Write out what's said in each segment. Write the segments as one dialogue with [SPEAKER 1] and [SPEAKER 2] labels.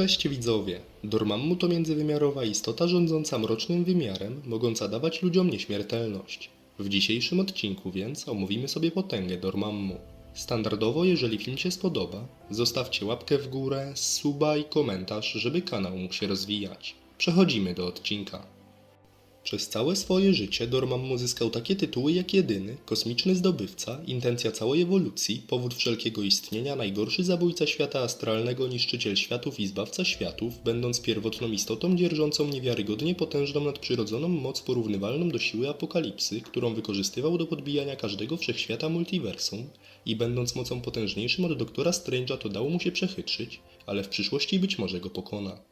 [SPEAKER 1] Cześć widzowie! Dormammu to międzywymiarowa istota rządząca mrocznym wymiarem, mogąca dawać ludziom nieśmiertelność. W dzisiejszym odcinku więc omówimy sobie potęgę Dormammu. Standardowo, jeżeli film się spodoba, zostawcie łapkę w górę, suba i komentarz, żeby kanał mógł się rozwijać. Przechodzimy do odcinka. Przez całe swoje życie Dormammu zyskał takie tytuły jak jedyny, kosmiczny zdobywca, intencja całej ewolucji, powód wszelkiego istnienia, najgorszy zabójca świata astralnego, niszczyciel światów i zbawca światów, będąc pierwotną istotą dzierżącą niewiarygodnie potężną nadprzyrodzoną moc porównywalną do siły apokalipsy, którą wykorzystywał do podbijania każdego wszechświata multiversum i będąc mocą potężniejszym od doktora Strange'a to dało mu się przechytrzyć, ale w przyszłości być może go pokona.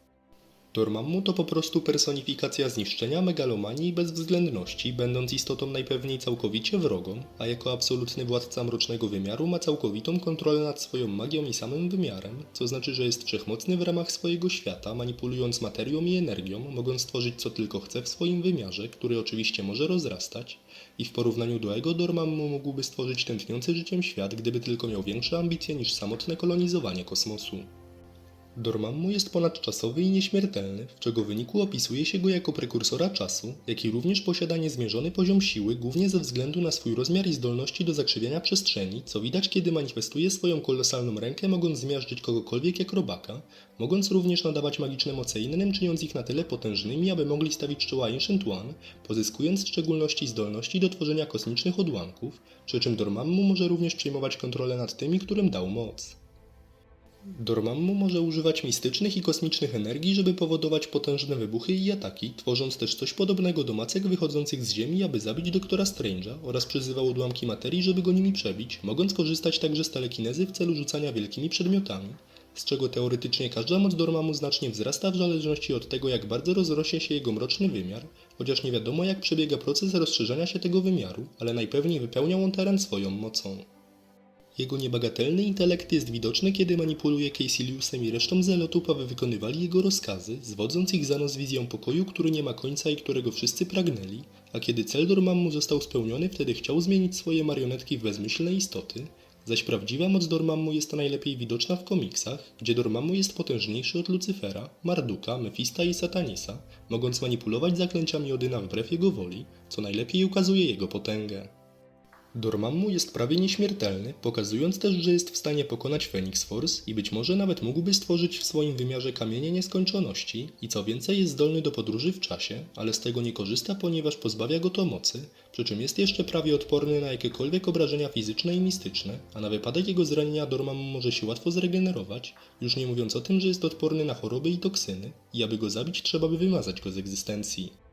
[SPEAKER 1] Dormammu to po prostu personifikacja zniszczenia, megalomanii i bezwzględności, będąc istotą najpewniej całkowicie wrogą, a jako absolutny władca mrocznego wymiaru ma całkowitą kontrolę nad swoją magią i samym wymiarem, co znaczy, że jest wszechmocny w ramach swojego świata, manipulując materią i energią, mogąc stworzyć co tylko chce w swoim wymiarze, który oczywiście może rozrastać, i w porównaniu do Ego Dormammu mógłby stworzyć tętniący życiem świat, gdyby tylko miał większe ambicje niż samotne kolonizowanie kosmosu. Dormammu jest ponadczasowy i nieśmiertelny, w czego wyniku opisuje się go jako prekursora czasu, jak i również posiada niezmierzony poziom siły, głównie ze względu na swój rozmiar i zdolności do zakrzywiania przestrzeni, co widać kiedy manifestuje swoją kolosalną rękę, mogąc zmiażdżyć kogokolwiek jak robaka, mogąc również nadawać magiczne moce innym, czyniąc ich na tyle potężnymi, aby mogli stawić czoła Ancient One, pozyskując w szczególności zdolności do tworzenia kosmicznych odłamków, przy czym Dormammu może również przejmować kontrolę nad tymi, którym dał moc. Dormammu może używać mistycznych i kosmicznych energii, żeby powodować potężne wybuchy i ataki, tworząc też coś podobnego do macek wychodzących z Ziemi, aby zabić doktora Strange'a oraz przyzywał odłamki materii, żeby go nimi przebić, mogąc korzystać także z telekinezy w celu rzucania wielkimi przedmiotami, z czego teoretycznie każda moc Dormammu znacznie wzrasta w zależności od tego, jak bardzo rozrośnie się jego mroczny wymiar, chociaż nie wiadomo jak przebiega proces rozszerzania się tego wymiaru, ale najpewniej wypełniał on teren swoją mocą. Jego niebagatelny intelekt jest widoczny, kiedy manipuluje Caeciliusem i resztą zelotów, aby wykonywali jego rozkazy, zwodząc ich za nos wizją pokoju, który nie ma końca i którego wszyscy pragnęli, a kiedy cel Dormammu został spełniony, wtedy chciał zmienić swoje marionetki w bezmyślne istoty, zaś prawdziwa moc Dormammu jest najlepiej widoczna w komiksach, gdzie Dormammu jest potężniejszy od Lucyfera, Marduka, Mefista i Satanisa, mogąc manipulować zaklęciami Odyna wbrew jego woli, co najlepiej ukazuje jego potęgę. Dormammu jest prawie nieśmiertelny, pokazując też, że jest w stanie pokonać Phoenix Force i być może nawet mógłby stworzyć w swoim wymiarze kamienie nieskończoności. I co więcej jest zdolny do podróży w czasie, ale z tego nie korzysta, ponieważ pozbawia go to mocy, przy czym jest jeszcze prawie odporny na jakiekolwiek obrażenia fizyczne i mistyczne, a na wypadek jego zranienia Dormammu może się łatwo zregenerować, już nie mówiąc o tym, że jest odporny na choroby i toksyny. I aby go zabić trzeba by wymazać go z egzystencji.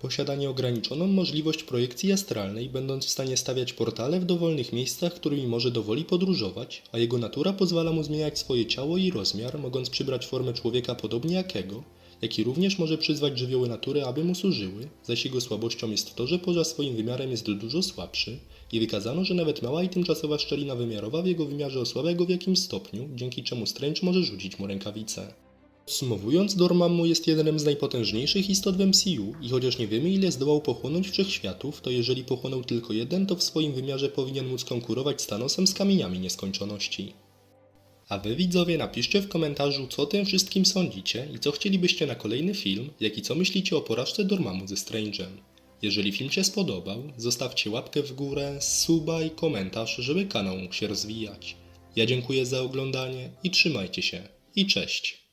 [SPEAKER 1] Posiada nieograniczoną możliwość projekcji astralnej, będąc w stanie stawiać portale w dowolnych miejscach, którymi może dowoli podróżować, a jego natura pozwala mu zmieniać swoje ciało i rozmiar, mogąc przybrać formę człowieka podobnie jak jego, jak i również może przyzwać żywioły natury, aby mu służyły, zaś jego słabością jest to, że poza swoim wymiarem jest dużo słabszy i wykazano, że nawet mała i tymczasowa szczelina wymiarowa w jego wymiarze osłabia go w jakimś stopniu, dzięki czemu Strange może rzucić mu rękawicę. Podsumowując, Dormammu jest jednym z najpotężniejszych istot w MCU i chociaż nie wiemy ile zdołał pochłonąć wszechświatów, to jeżeli pochłonął tylko jeden, to w swoim wymiarze powinien móc konkurować z Thanosem z kamieniami nieskończoności. A wy widzowie napiszcie w komentarzu co o tym wszystkim sądzicie i co chcielibyście na kolejny film, jak i co myślicie o porażce Dormammu ze Strange'em. Jeżeli film się spodobał, zostawcie łapkę w górę, suba i komentarz, żeby kanał mógł się rozwijać. Ja dziękuję za oglądanie i trzymajcie się. I cześć.